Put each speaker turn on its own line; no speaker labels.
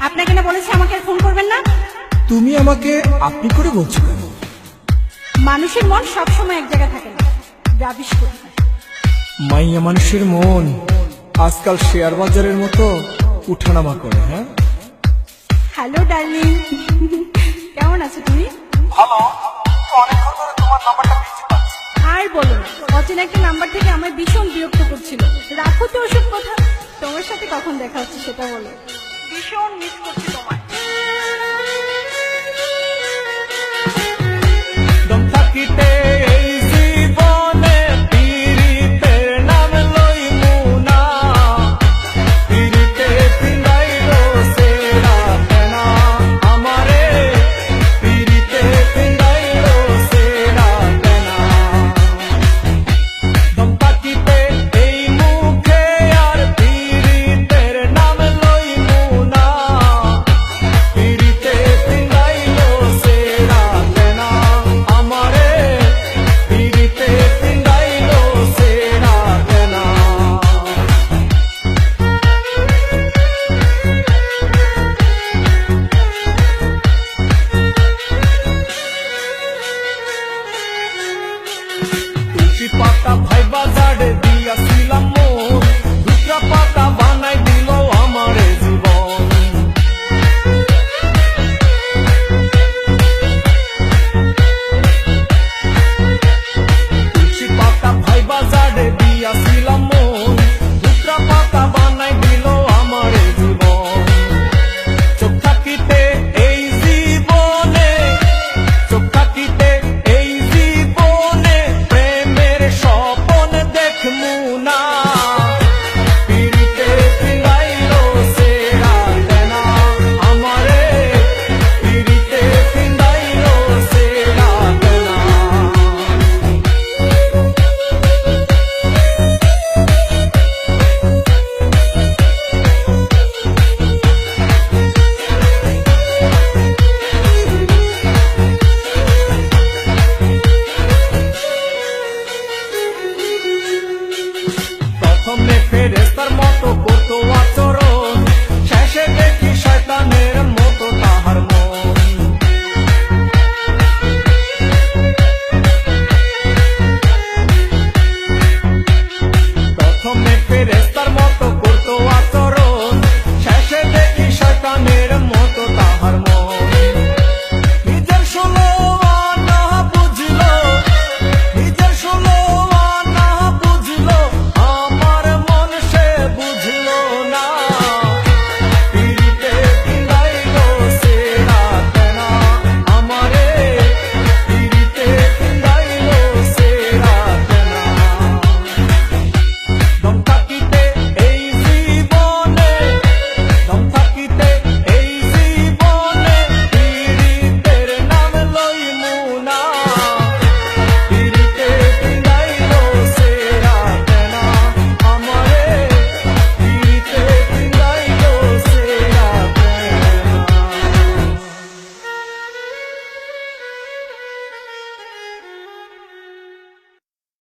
আপনাকে না বলেছে আমাকে আর ফোন করবেন না?
তুমি আমাকে আপনি করে বলছো কেন?
মানুষের মন সবসময় এক জায়গায় থাকে না রাবিশ হয়।
মাইয়া মানুষের মন আজকাল শেয়ার বাজারের মতো উঠানামা করে হ্যাঁ?
Hello darling. কেমন আছো তুমি?
ভালো। অনেকক্ষণ ধরে তোমার নাম্বারটা পেয়েছি
আর বলো অচেনা একটা নাম্বার থেকে আমায় ভীষণ বিরক্ত করছিল। রাখো তো ওসব কথা। তোমার সাথে কখন দেখা হচ্ছে সেটা বলো। ভীষণ মিস করছি पाता prefiere estar